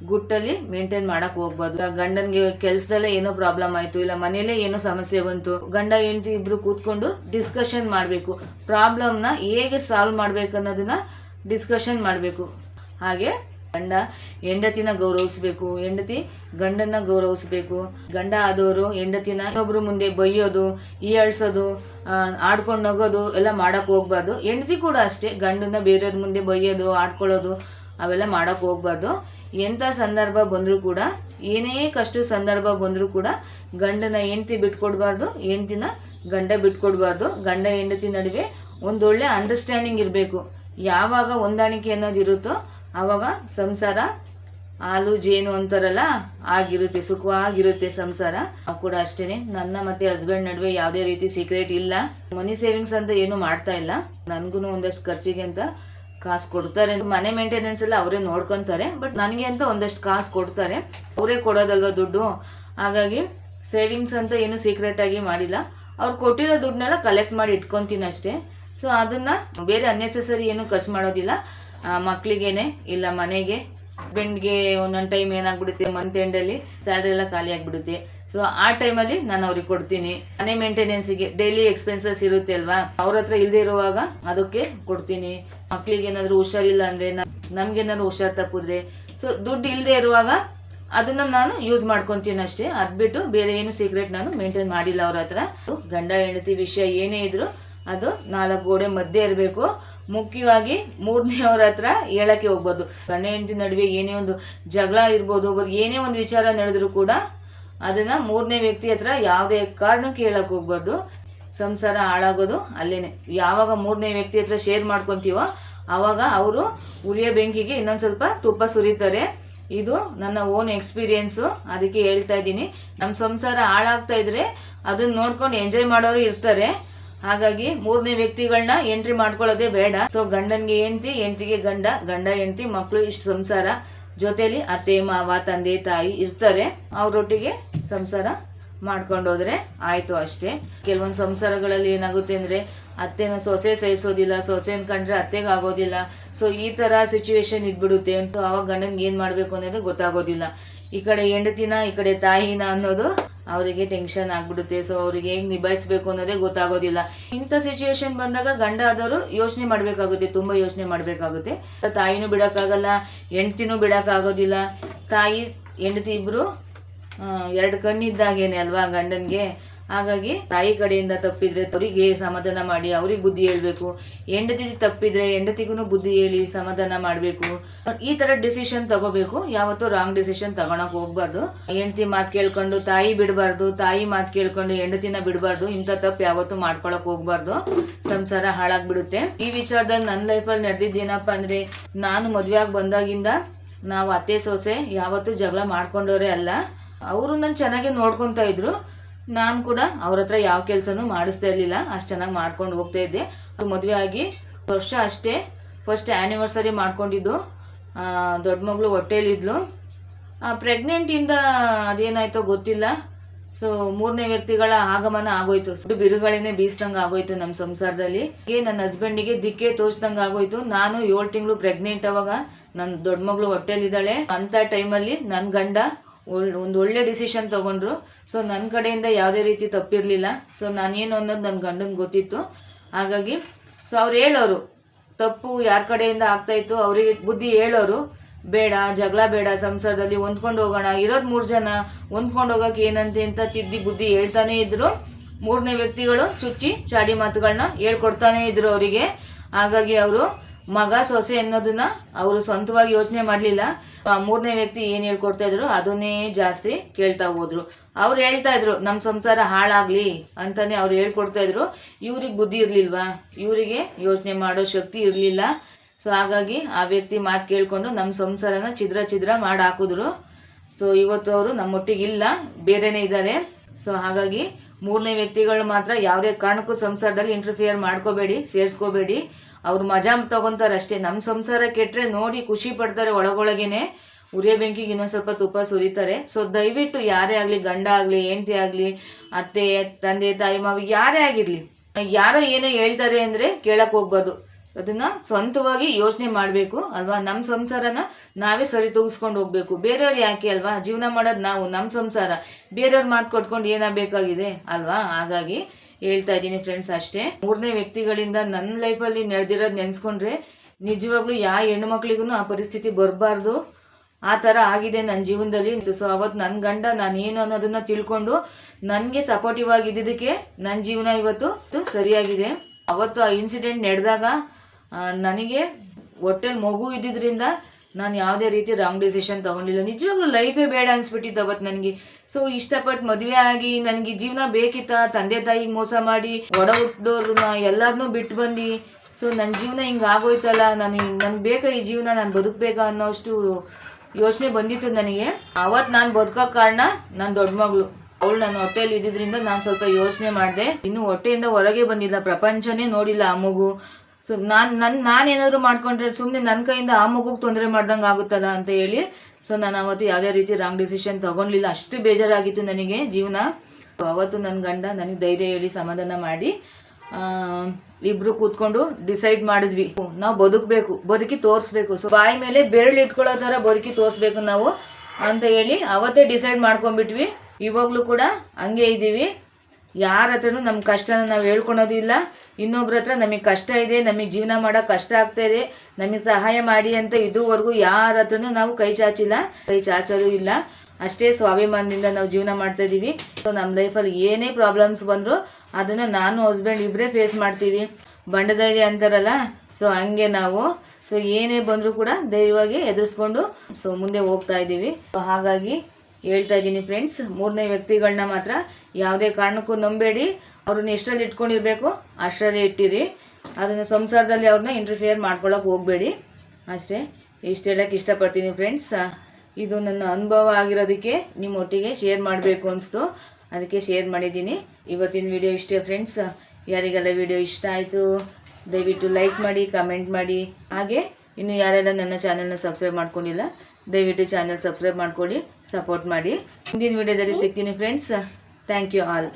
ಗುಟ್ಟಲ್ಲಿ ಮೇಂಟೈನ್ ಮಾಡಕ್ ಹೋಗ್ಬಾರ್ದು. ಗಂಡನ್ಗೆ ಕೆಲ್ಸದಲ್ಲೇ ಏನೋ ಪ್ರಾಬ್ಲಮ್ ಆಯ್ತು, ಇಲ್ಲ ಮನೇಲೆ ಏನೋ ಸಮಸ್ಯೆ ಬಂತು, ಗಂಡ ಹೆಂಡತಿ ಇಬ್ರು ಕೂತ್ಕೊಂಡು ಡಿಸ್ಕಷನ್ ಮಾಡಬೇಕು. ಪ್ರಾಬ್ಲಮ್ನ ಹೇಗೆ ಸಾಲ್ವ್ ಮಾಡ್ಬೇಕು ಅನ್ನೋದನ್ನ ಡಿಸ್ಕಷನ್ ಮಾಡಬೇಕು. ಹಾಗೆ ಗಂಡ ಹೆಂಡತಿನ ಗೌರವಿಸ್ಬೇಕು, ಹೆಂಡತಿ ಗಂಡನ್ನ ಗೌರವಿಸ್ಬೇಕು. ಗಂಡ ಆದವರು, ಹೆಂಡತಿನ ಇನ್ನೊಬ್ರು ಮುಂದೆ ಬೈಯೋದು, ಈಯಾಳ್ಸೋದು ಆಡ್ಕೊಂಡು ನಗೋದು, ಎಲ್ಲ ಮಾಡಕ್ ಹೋಗ್ಬಾರ್ದು. ಹೆಂಡತಿ ಕೂಡ ಅಷ್ಟೇ ಗಂಡನ್ನ ಬೇರೆಯವ್ರ ಮುಂದೆ ಬೈಯೋದು, ಆಡ್ಕೊಳ್ಳೋದು, ಅವೆಲ್ಲ ಮಾಡಕ್ ಹೋಗ್ಬಾರ್ದು. ಎಂಥ ಸಂದರ್ಭ ಬಂದರೂ ಕೂಡ, ಏನೇ ಕಷ್ಟ ಸಂದರ್ಭ ಬಂದರೂ ಕೂಡ, ಗಂಡನ ಹೆಂಡತಿ ಬಿಟ್ಕೊಡ್ಬಾರ್ದು, ಹೆಂಡತಿನ ಗಂಡ ಬಿಟ್ಕೊಡ್ಬಾರ್ದು, ಗಂಡ ಹೆಂಡತಿ ನಡುವೆ ಒಂದೊಳ್ಳೆ ಅಂಡರ್ಸ್ಟ್ಯಾಂಡಿಂಗ್ ಇರಬೇಕು. ಯಾವಾಗ ಹೊಂದಾಣಿಕೆ ಅನ್ನೋದು ಇರುತ್ತೋ ಆವಾಗ ಸಂಸಾರ ಹಾಲು ಜೇನು ಅಂತಾರಲ್ಲ, ಆಗಿರುತ್ತೆ, ಸುಖವಾಗಿರುತ್ತೆ ಸಂಸಾರ. ಕೂಡ ಅಷ್ಟೇ ನನ್ನ ಮತ್ತೆ ಹಸ್ಬೆಂಡ್ ನಡುವೆ ಯಾವುದೇ ರೀತಿ ಸೀಕ್ರೆಟ್ ಇಲ್ಲ. ಮನಿ ಸೇವಿಂಗ್ಸ್ ಅಂತ ಏನು ಮಾಡ್ತಾ ಇಲ್ಲ. ನನಗೂ ಒಂದಷ್ಟು ಖರ್ಚಿಗೆ ಅಂತ ಕಾಸು ಕೊಡ್ತಾರೆ ಮನೆ ಮೇಂಟೆನೆನ್ಸ್ ಎಲ್ಲ ಅವರೇ ನೋಡ್ಕೊಂತಾರೆ ಬಟ್ ನನಗೆ ಅಂತ ಒಂದಷ್ಟು ಕಾಸು ಕೊಡ್ತಾರೆ. ಅವರೇ ಕೊಡೋದಲ್ವ ದುಡ್ಡು? ಹಾಗಾಗಿ ಸೇವಿಂಗ್ಸ್ ಅಂತ ಏನು ಸೀಕ್ರೆಟ್ ಆಗಿ ಮಾಡಿಲ್ಲ. ಅವ್ರು ಕೊಟ್ಟಿರೋ ದುಡ್ಡನ್ನೆಲ್ಲ ಕಲೆಕ್ಟ್ ಮಾಡಿ ಇಟ್ಕೊತೀನಿ ಅಷ್ಟೇ. ಸೊ ಅದನ್ನ ಬೇರೆ ಅನ್ನೆಸೆಸರಿ ಏನು ಖರ್ಚು ಮಾಡೋದಿಲ್ಲ. ಮಕ್ಕಳಿಗೇನೆ ಇಲ್ಲ ಮನೆಗೆ. ಹಸ್ಬೆಂಡ್ಗೆ ಒಂದೊಂದು ಟೈಮ್ ಏನಾಗ್ಬಿಡುತ್ತೆ ಮಂತ್ ಎಂಡಲ್ಲಿ ಸ್ಯಾಲ್ರಿ ಎಲ್ಲ ಖಾಲಿ ಆಗಿಬಿಡುತ್ತೆ. ಸೊ ಆ ಟೈಮಲ್ಲಿ ನಾನು ಅವ್ರಿಗೆ ಕೊಡ್ತೀನಿ. ಮನೆ ಮೇಂಟೆನೆನ್ಸಿಗೆ ಡೈಲಿ ಎಕ್ಸ್ಪೆನ್ಸಸ್ ಇರುತ್ತೆ ಅಲ್ವಾ? ಅವ್ರ ಹತ್ರ ಇಲ್ಲದೆ ಇರುವಾಗ ಅದಕ್ಕೆ ಕೊಡ್ತೀನಿ. ಮಕ್ಳಿಗೆ ಏನಾದರೂ ಹುಷಾರಿಲ್ಲ ಅಂದರೆ ನಮ್ಗೇನಾದ್ರು ಹುಷಾರ್ ತಪ್ಪಿದ್ರೆ. ಸೊ ದುಡ್ಡು ಇಲ್ಲದೆ ಇರುವಾಗ ಅದನ್ನ ನಾನು ಯೂಸ್ ಮಾಡ್ಕೊತೀನಿ ಅಷ್ಟೇ. ಅದ್ಬಿಟ್ಟು ಬೇರೆ ಏನು ಸೀಕ್ರೆಟ್ ನಾನು ಮೇಂಟೈನ್ ಮಾಡಿಲ್ಲ ಅವ್ರ ಹತ್ರ. ಗಂಡ ಹೆಂಡತಿ ವಿಷಯ ಏನೇ ಇದ್ರು ಅದು ನಾಲ್ಕು ಗೋಡೆ ಮಧ್ಯೆ ಇರಬೇಕು. ಮುಖ್ಯವಾಗಿ ಮೂರನೇವ್ರ ಹತ್ರ ಹೇಳಕ್ಕೆ ಹೋಗ್ಬಾರ್ದು. ಗಂಡ ಹೆಂಡತಿ ನಡುವೆ ಏನೇ ಒಂದು ಜಗಳ ಇರ್ಬೋದು ಒಬ್ಬರು ಏನೇ ಒಂದು ವಿಚಾರ ನಡೆದ್ರು ಕೂಡ ಅದನ್ನ ಮೂರನೇ ವ್ಯಕ್ತಿ ಹತ್ರ ಯಾವುದೇ ಕಾರಣಕ್ಕೆ ಹೇಳಕ್ ಹೋಗ್ಬಾರ್ದು. ಸಂಸಾರ ಹಾಳಾಗೋದು ಅಲ್ಲೇನೆ. ಯಾವಾಗ ಮೂರನೇ ವ್ಯಕ್ತಿ ಹತ್ರ ಶೇರ್ ಮಾಡ್ಕೊತೀವೋ ಆವಾಗ ಅವರು ಉರಿಯ ಬೆಂಕಿಗೆ ಇನ್ನೊಂದು ಸ್ವಲ್ಪ ತುಪ್ಪ ಸುರಿತಾರೆ. ಇದು ನನ್ನ ಓನ್ ಎಕ್ಸ್ಪೀರಿಯನ್ಸು ಅದಕ್ಕೆ ಹೇಳ್ತಾ ಇದ್ದೀನಿ. ನಮ್ಮ ಸಂಸಾರ ಹಾಳಾಗ್ತಾ ಇದ್ರೆ ಅದನ್ನ ನೋಡ್ಕೊಂಡು ಎಂಜಾಯ್ ಮಾಡೋರು ಇರ್ತಾರೆ. ಹಾಗಾಗಿ ಮೂರನೇ ವ್ಯಕ್ತಿಗಳನ್ನ ಎಂಟ್ರಿ ಮಾಡ್ಕೊಳ್ಳೋದೆ ಬೇಡ. ಸೊ ಗಂಡನ್ಗೆ ಹೆಂಡತಿ, ಹೆಂಡತಿಗೆ ಗಂಡ ಗಂಡ, ಹೆಂಡತಿ ಮಕ್ಕಳು ಇಷ್ಟು ಸಂಸಾರ. ಜೊತೆಯಲ್ಲಿ ಅತ್ತೆ, ಮಾವ, ತಂದೆ, ತಾಯಿ ಇರ್ತಾರೆ. ಅವ್ರೊಟ್ಟಿಗೆ ಸಂಸಾರ ಮಾಡ್ಕೊಂಡೋದ್ರೆ ಆಯ್ತು ಅಷ್ಟೇ. ಕೆಲವೊಂದು ಸಂಸಾರಗಳಲ್ಲಿ ಏನಾಗುತ್ತೆ ಅಂದ್ರೆ ಅತ್ತೆನ ಸೊಸೆ ಸಹಿಸೋದಿಲ್ಲ ಸೊಸೆನ ಕಂಡ್ರೆ ಅತ್ತೆಗೆ ಆಗೋದಿಲ್ಲ. ಸೊ ಈ ತರ ಸಿಚುವೇಶನ್ ಇದ್ಬಿಡುತ್ತೆ. ಅಂತ ಅವಾಗ ಗಂಡನ್ಗೆ ಏನ್ ಮಾಡ್ಬೇಕು ಅನ್ನೋದು ಗೊತ್ತಾಗೋದಿಲ್ಲ. ಈ ಕಡೆ ಹೆಂಡತಿನ, ಈ ಕಡೆ ತಾಯಿನ ಅನ್ನೋದು ಅವರಿಗೆ ಟೆನ್ಷನ್ ಆಗ್ಬಿಡುತ್ತೆ. ಸೊ ಅವರಿಗೆ ಹೆಂಗ್ ನಿಭಾಯಿಸಬೇಕು ಅನ್ನೋದೇ ಗೊತ್ತಾಗೋದಿಲ್ಲ. ಇಂಥ ಸಿಚುವೇಶನ್ ಬಂದಾಗ ಗಂಡ ಆದವರು ಯೋಚನೆ ಮಾಡ್ಬೇಕಾಗುತ್ತೆ. ತುಂಬಾ ಯೋಚನೆ ಮಾಡ್ಬೇಕಾಗುತ್ತೆ. ತಾಯಿನೂ ಬಿಡಕ್ಕಾಗಲ್ಲ, ಹೆಂಡ್ತಿನೂ ಬಿಡಕ್ಕಾಗೋದಿಲ್ಲ. ತಾಯಿ, ಹೆಂಡತಿ ಇಬ್ರು ಎರಡು ಕಣ್ಣಿದ್ದಾಗೇನೆ ಅಲ್ವಾ ಗಂಡನ್ಗೆ? ಹಾಗಾಗಿ ತಾಯಿ ಕಡೆಯಿಂದ ತಪ್ಪಿದ್ರೆ ಅವರಿಗೆ ಸಮಾಧಾನ ಮಾಡಿ, ಅವ್ರಿಗೆ ಬುದ್ಧಿ ಹೇಳ್ಬೇಕು. ಹೆಂಡತಿ ತಪ್ಪಿದ್ರೆ ಹೆಂಡತಿಗೂ ಬುದ್ಧಿ ಹೇಳಿ ಸಮಾಧಾನ ಮಾಡಬೇಕು. ಈ ತರ ಡಿಸಿಷನ್ ತಗೋಬೇಕು. ಯಾವತ್ತೂ ರಾಂಗ್ ಡಿಸಿಷನ್ ತಗೊಳಕ್ ಹೋಗ್ಬಾರ್ದು. ಹೆಂಡತಿ ಮಾತು ಕೇಳ್ಕೊಂಡು ತಾಯಿ ಬಿಡಬಾರ್ದು, ತಾಯಿ ಮಾತು ಕೇಳ್ಕೊಂಡು ಹೆಂಡತಿನ ಬಿಡಬಾರ್ದು, ಇಂಥ ತಪ್ಪು ಯಾವತ್ತೂ ಮಾಡ್ಕೊಳಕ್ ಹೋಗ್ಬಾರ್ದು. ಸಂಸಾರ ಹಾಳಾಗ್ಬಿಡುತ್ತೆ. ಈ ವಿಚಾರದಲ್ಲಿ ನನ್ನ ಲೈಫಲ್ಲಿ ನಡೆದಿದ್ದೇನಪ್ಪ ಅಂದ್ರೆ, ನಾನು ಮದ್ವೆ ಆಗಿ ಬಂದಾಗಿಂದ ನಾವು ಅತ್ತೆ ಸೊಸೆ ಯಾವತ್ತೂ ಜಗಳ ಮಾಡ್ಕೊಂಡವ್ರೆ ಅಲ್ಲ. ಅವರು ನನ್ನ ಚೆನ್ನಾಗಿ ನೋಡ್ಕೊತಾ ಇದ್ರು. ನಾನು ಕೂಡ ಅವ್ರ ಹತ್ರ ಯಾವ ಕೆಲಸನೂ ಮಾಡಿಸ್ತಾ ಇರಲಿಲ್ಲ, ಅಷ್ಟು ಚೆನ್ನಾಗಿ ಮಾಡ್ಕೊಂಡು ಹೋಗ್ತಾ ಇದ್ದೆ. ಅದು ಮದುವೆ ಆಗಿ ವರ್ಷ ಅಷ್ಟೇ ಫಸ್ಟ್ ಆ್ಯನಿವರ್ಸರಿ ಮಾಡ್ಕೊಂಡಿದ್ದು. ದೊಡ್ಡ ಮಗಳು ಹೊಟ್ಟೆಲಿದ್ಲು. ಪ್ರೆಗ್ನೆಂಟಿಂದ ಅದೇನಾಯ್ತೋ ಗೊತ್ತಿಲ್ಲ. ಸೊ ಮೂರನೇ ವ್ಯಕ್ತಿಗಳ ಆಗಮನ ಆಗೋಯ್ತು. ಸುಟ್ಟು ಬಿರುಗಳೇನೆ ಬೀಸ್ದಂಗೆ ಆಗೋಯ್ತು ನಮ್ಮ ಸಂಸಾರದಲ್ಲಿ. ನನ್ನ ಹಸ್ಬೆಂಡಿಗೆ ದಿಕ್ಕೆ ತೋರಿಸ್ದಂಗೆ ಆಗೋಯ್ತು. ನಾನು ಏಳು ತಿಂಗಳು ಪ್ರೆಗ್ನೆಂಟ್ ಅವಾಗ ನನ್ನ ದೊಡ್ಡ ಮಗಳು ಹೊಟ್ಟೆಲಿದ್ದಾಳೆ. ಅಂತ ಟೈಮಲ್ಲಿ ನನ್ನ ಗಂಡ ಒಳ್ ಒಂದು ಒಳ್ಳೆ ಡಿಸಿಷನ್ ತಗೊಂಡ್ರು. ಸೊ ನನ್ನ ಕಡೆಯಿಂದ ಯಾವುದೇ ರೀತಿ ತಪ್ಪಿರಲಿಲ್ಲ. ಸೊ ನಾನೇನು ಅನ್ನೋದು ನನ್ನ ಗಂಡನ ಗೊತ್ತಿತ್ತು. ಹಾಗಾಗಿ ಸೊ ಅವ್ರು ಹೇಳೋರು, ತಪ್ಪು ಯಾರ ಕಡೆಯಿಂದ ಆಗ್ತಾಯಿತ್ತು ಅವರಿಗೆ ಬುದ್ಧಿ ಹೇಳೋರು, ಬೇಡ, ಜಗಳ ಬೇಡ, ಸಂಸಾರದಲ್ಲಿ ಹೊಂದ್ಕೊಂಡು ಹೋಗೋಣ. ಇರೋದು ಮೂರು ಜನ, ಹೊಂದ್ಕೊಂಡು ಹೋಗೋಕೆ ಏನಂತೆ ಅಂತ ತಿದ್ದಿ ಬುದ್ಧಿ ಹೇಳ್ತಾನೆ ಇದ್ರು. ಮೂರನೇ ವ್ಯಕ್ತಿಗಳು ಚುಚ್ಚಿ, ಚಾಡಿ ಮಾತುಗಳನ್ನ ಹೇಳ್ಕೊಡ್ತಾನೆ ಇದ್ರು ಅವರಿಗೆ. ಹಾಗಾಗಿ ಅವರು ಮಗ ಸೊಸೆ ಅನ್ನೋದನ್ನ ಅವರು ಸ್ವಂತವಾಗಿ ಯೋಚನೆ ಮಾಡಲಿಲ್ಲ. ಮೂರನೇ ವ್ಯಕ್ತಿ ಏನು ಹೇಳ್ಕೊಡ್ತಾ ಇದ್ರು, ಅದನ್ನೇ ಜಾಸ್ತಿ ಕೇಳ್ತಾ ಹೋದ್ರು. ಅವ್ರು ಹೇಳ್ತಾ ಇದ್ರು ನಮ್ಮ ಸಂಸಾರ ಹಾಳಾಗ್ಲಿ ಅಂತಾನೆ ಅವ್ರು ಹೇಳ್ಕೊಡ್ತಾ ಇದ್ರು. ಇವ್ರಿಗೆ ಬುದ್ಧಿ ಇರಲಿಲ್ವಾ? ಇವರಿಗೆ ಯೋಚನೆ ಮಾಡೋ ಶಕ್ತಿ ಇರಲಿಲ್ಲ. ಸೊ ಹಾಗಾಗಿ ಆ ವ್ಯಕ್ತಿ ಮಾತು ಕೇಳ್ಕೊಂಡು ನಮ್ಮ ಸಂಸಾರನ ಛಿದ್ರ ಛಿದ್ರ ಮಾಡಿ ಹಾಕಿದ್ರು. ಸೊ ಇವತ್ತು ಅವರು ನಮ್ಮೊಟ್ಟಿಗೆ ಇಲ್ಲ, ಬೇರೆನೇ ಇದ್ದಾರೆ ಸೊ ಹಾಗಾಗಿ ಮೂರನೇ ವ್ಯಕ್ತಿಗಳು ಮಾತ್ರ ಯಾವುದೇ ಕಾರಣಕ್ಕೂ ಸಂಸಾರದಲ್ಲಿ ಇಂಟರ್ಫಿಯರ್ ಮಾಡ್ಕೋಬೇಡಿ, ಸೇರಿಸ್ಕೋಬೇಡಿ. ಅವ್ರು ಮಜಾ ತಗೊಂತಾರೆ ಅಷ್ಟೇ. ನಮ್ಮ ಸಂಸಾರ ಕೆಟ್ಟರೆ ನೋಡಿ ಖುಷಿ ಪಡ್ತಾರೆ ಒಳಗೊಳಗೇನೆ. ಉರಿಯ ಬೆಂಕಿಗೆ ಇನ್ನೊಂದು ಸ್ವಲ್ಪ ತುಪ್ಪ ಸುರಿತಾರೆ. ಸೊ ದಯವಿಟ್ಟು ಯಾರೇ ಆಗಲಿ, ಗಂಡ ಆಗಲಿ, ಹೆಂಡತಿ ಆಗಲಿ, ಅತ್ತೆ, ತಂದೆ, ತಾಯಿ, ಮಾವ, ಯಾರೇ ಆಗಿರಲಿ, ಯಾರೋ ಏನೋ ಹೇಳ್ತಾರೆ ಅಂದರೆ ಕೇಳಕ್ಕೆ ಹೋಗ್ಬಾರ್ದು. ಅದನ್ನು ಸ್ವಂತವಾಗಿ ಯೋಚನೆ ಮಾಡಬೇಕು ಅಲ್ವಾ? ನಮ್ಮ ಸಂಸಾರನ ನಾವೇ ಸರಿ ತೂಗಿಸ್ಕೊಂಡು ಹೋಗ್ಬೇಕು. ಬೇರೆಯವ್ರು ಯಾಕೆ ಅಲ್ವಾ? ಜೀವನ ಮಾಡೋದು ನಾವು ನಮ್ಮ ಸಂಸಾರ. ಬೇರೆಯವ್ರ ಮಾತು ಕೊಟ್ಕೊಂಡು ಏನಾಗಬೇಕಾಗಿದೆ ಅಲ್ವಾ? ಹಾಗಾಗಿ ಹೇಳ್ತಾ ಇದ್ದೀನಿ ಫ್ರೆಂಡ್ಸ್ ಅಷ್ಟೇ. ಮೂರನೇ ವ್ಯಕ್ತಿಗಳಿಂದ ನನ್ನ ಲೈಫಲ್ಲಿ ನಡೆದಿರೋದು ನೆನೆಸ್ಕೊಂಡ್ರೆ ನಿಜವಾಗ್ಲೂ ಯಾವ ಹೆಣ್ಮಕ್ಳಿಗೂ ಆ ಪರಿಸ್ಥಿತಿ ಬರಬಾರ್ದು. ಆ ಥರ ಆಗಿದೆ ನನ್ನ ಜೀವನದಲ್ಲಿ. ಸೊ ಅವತ್ತು ನನ್ನ ಗಂಡ ನಾನು ಏನು ಅನ್ನೋದನ್ನ ತಿಳ್ಕೊಂಡು ನನಗೆ ಸಪೋರ್ಟಿವ್ ಆಗಿದ್ದಕ್ಕೆ ನನ್ನ ಜೀವನ ಇವತ್ತು ಸರಿಯಾಗಿದೆ. ಅವತ್ತು ಆ ಇನ್ಸಿಡೆಂಟ್ ನಡೆದಾಗ ನನಗೆ ಹೊಟ್ಟೆಲಿ ಮಗು ಇದ್ದಿದ್ರಿಂದ ನಾನು ಯಾವುದೇ ರೀತಿ ರಾಂಗ್ ಡಿಸಿಷನ್ ತೊಗೊಂಡಿಲ್ಲ. ನಿಜವಾಗ್ಲೂ ಲೈಫೇ ಬೇಡ ಅನಿಸ್ಬಿಟ್ಟಿತ್ತು ಅವತ್ತು ನನಗೆ. ಸೊ ಇಷ್ಟಪಟ್ಟು ಮದುವೆ ಆಗಿ ನನಗೆ ಜೀವನ ಬೇಕಿತ್ತ? ತಂದೆ ತಾಯಿಗೆ ಮೋಸ ಮಾಡಿ ಒಡ ಹುಟ್ಟಿದವ್ರನ್ನ ಎಲ್ಲರನ್ನೂ ಬಿಟ್ಟು ಬಂದು. ಸೊ ನನ್ನ ಜೀವನ ಹಿಂಗೆ ಆಗೋಯ್ತಲ್ಲ? ನಾನು ನನಗೆ ಬೇಕಾ ಈ ಜೀವನ? ನಾನು ಬದುಕಬೇಕಾ ಅನ್ನೋಷ್ಟು ಯೋಚನೆ ಬಂದಿತ್ತು ನನಗೆ. ಅವತ್ತು ನಾನು ಬದುಕೋ ಕಾರಣ ನನ್ನ ದೊಡ್ಡ ಮಗಳು. ಅವಳು ನನ್ನ ಹೊಟ್ಟೆಯಲ್ಲಿ ಇದ್ದಿದ್ರಿಂದ ನಾನು ಸ್ವಲ್ಪ ಯೋಚನೆ ಮಾಡಿದೆ. ಇನ್ನು ಹೊಟ್ಟೆಯಿಂದ ಹೊರಗೆ ಬಂದಿಲ್ಲ. ಪ್ರಪಂಚನೇ ನೋಡಿಲ್ಲ ಆ ಮಗು. ಸೊ ನಾನು ನನ್ನ ನಾನೇನಾದರೂ ಮಾಡ್ಕೊಂಡ್ರೆ ಸುಮ್ಮನೆ ನನ್ನ ಕೈಯಿಂದ ಆ ಮಗುಗೆ ತೊಂದರೆ ಮಾಡ್ದಂಗೆ ಆಗುತ್ತಲ್ಲ ಅಂತ ಹೇಳಿ. ಸೊ ನಾನು ಅವತ್ತು ಯಾವುದೇ ರೀತಿ ರಾಂಗ್ ಡಿಸಿಷನ್ ತಗೊಳ್ಲಿಲ್ಲ ಅಷ್ಟು ಬೇಜಾರಾಗಿತ್ತು ನನಗೆ ಜೀವನ. ಅವತ್ತು ನನ್ನ ಗಂಡ ನನಗೆ ಧೈರ್ಯ ಹೇಳಿ ಸಮಾಧಾನ ಮಾಡಿ ಇಬ್ರು ಕೂತ್ಕೊಂಡು ಡಿಸೈಡ್ ಮಾಡಿದ್ವಿ. ನಾವು ಬದುಕಬೇಕು, ಬದುಕಿ ತೋರಿಸ್ಬೇಕು. ಸೊ ಬಾಯಿ ಮೇಲೆ ಬೆರಳು ಇಟ್ಕೊಳ್ಳೋ ಥರ ಬದುಕಿ ತೋರಿಸ್ಬೇಕು ನಾವು ಅಂತ ಹೇಳಿ ಅವತ್ತೇ ಡಿಸೈಡ್ ಮಾಡ್ಕೊಂಡ್ಬಿಟ್ವಿ. ಇವಾಗಲೂ ಕೂಡ ಹಂಗೆ ಇದ್ದೀವಿ ಯಾರ ಹತ್ರನೂ ನಮ್ಮ ಕಷ್ಟನ ನಾವು ಹೇಳ್ಕೊಳೋದು ಇಲ್ಲ ಇನ್ನೊಬ್ರ ಹತ್ರ ನಮಗೆ ಕಷ್ಟ ಇದೆ, ನಮಗೆ ಜೀವನ ಮಾಡೋಕೆ ಕಷ್ಟ ಆಗ್ತಾ ಇದೆ, ನಮಗೆ ಸಹಾಯ ಮಾಡಿ ಅಂತ ಇದುವರೆಗೂ ಯಾರ ಹತ್ರನೂ ನಾವು ಕೈ ಚಾಚಿಲ್ಲ, ಕೈ ಚಾಚೋದು ಇಲ್ಲ. ಅಷ್ಟೇ ಸ್ವಾಭಿಮಾನದಿಂದ ನಾವು ಜೀವನ ಮಾಡ್ತಾ ಇದ್ದೀವಿ ಸೊ ನಮ್ಮ ಲೈಫಲ್ಲಿ ಏನೇ ಪ್ರಾಬ್ಲಮ್ಸ್ ಬಂದರೂ ಅದನ್ನು ನಾನು ಹಸ್ಬೆಂಡ್ ಇಬ್ಬರೇ ಫೇಸ್ ಮಾಡ್ತೀವಿ. ಬಂಡಧೈರ್ಯ ಅಂತಾರಲ್ಲ ಸೊ ಹಂಗೆ ನಾವು. ಸೊ ಏನೇ ಬಂದರೂ ಕೂಡ ಧೈರ್ಯವಾಗಿ ಎದುರಿಸ್ಕೊಂಡು ಸೊ ಮುಂದೆ ಹೋಗ್ತಾ ಇದ್ದೀವಿ ಸೊ ಹಾಗಾಗಿ ಹೇಳ್ತಾ ಇದ್ದೀನಿ ಫ್ರೆಂಡ್ಸ್ ಮೂರನೇ ವ್ಯಕ್ತಿಗಳನ್ನ ಮಾತ್ರ ಯಾವುದೇ ಕಾರಣಕ್ಕೂ ನಂಬೇಡಿ. ಅವ್ರನ್ನ ಎಷ್ಟರಲ್ಲಿ ಇಟ್ಕೊಂಡಿರಬೇಕು, ಅಷ್ಟರಲ್ಲಿ ಇಟ್ಟಿರಿ. ಅದನ್ನು ಸಂಸಾರದಲ್ಲಿ ಅವ್ರನ್ನ ಇಂಟರ್ಫಿಯರ್ ಮಾಡ್ಕೊಳಕ್ಕೆ ಹೋಗಬೇಡಿ. ಅಷ್ಟೇ, ಇಷ್ಟು ಹೇಳಕ್ಕೆ ಇಷ್ಟಪಡ್ತೀನಿ ಫ್ರೆಂಡ್ಸ್ ಇದು ನನ್ನ ಅನುಭವ ಆಗಿರೋದಕ್ಕೆ ನಿಮ್ಮೊಟ್ಟಿಗೆ ಶೇರ್ ಮಾಡಬೇಕು ಅನಿಸ್ತು. ಅದಕ್ಕೆ ಶೇರ್ ಮಾಡಿದ್ದೀನಿ. ಇವತ್ತಿನ ವಿಡಿಯೋ ಇಷ್ಟೇ ಫ್ರೆಂಡ್ಸ್ ಯಾರಿಗೆಲ್ಲ ವಿಡಿಯೋ ಇಷ್ಟ ಆಯಿತು, ದಯವಿಟ್ಟು ಲೈಕ್ ಮಾಡಿ ಕಮೆಂಟ್ ಮಾಡಿ. ಹಾಗೆ, ಇನ್ನು ಯಾರೆಲ್ಲ ನನ್ನ ಚಾನಲ್ನ ಸಬ್ಸ್ಕ್ರೈಬ್ ಮಾಡ್ಕೊಂಡಿಲ್ಲ ದಯವಿಟ್ಟು ಚಾನಲ್ ಸಬ್ಸ್ಕ್ರೈಬ್ ಮಾಡ್ಕೊಳ್ಳಿ ಸಪೋರ್ಟ್ ಮಾಡಿ. ಮುಂದಿನ ವಿಡಿಯೋದಲ್ಲಿ ಸಿಗ್ತೀನಿ ಫ್ರೆಂಡ್ಸ್ ಥ್ಯಾಂಕ್ ಯು ಆಲ್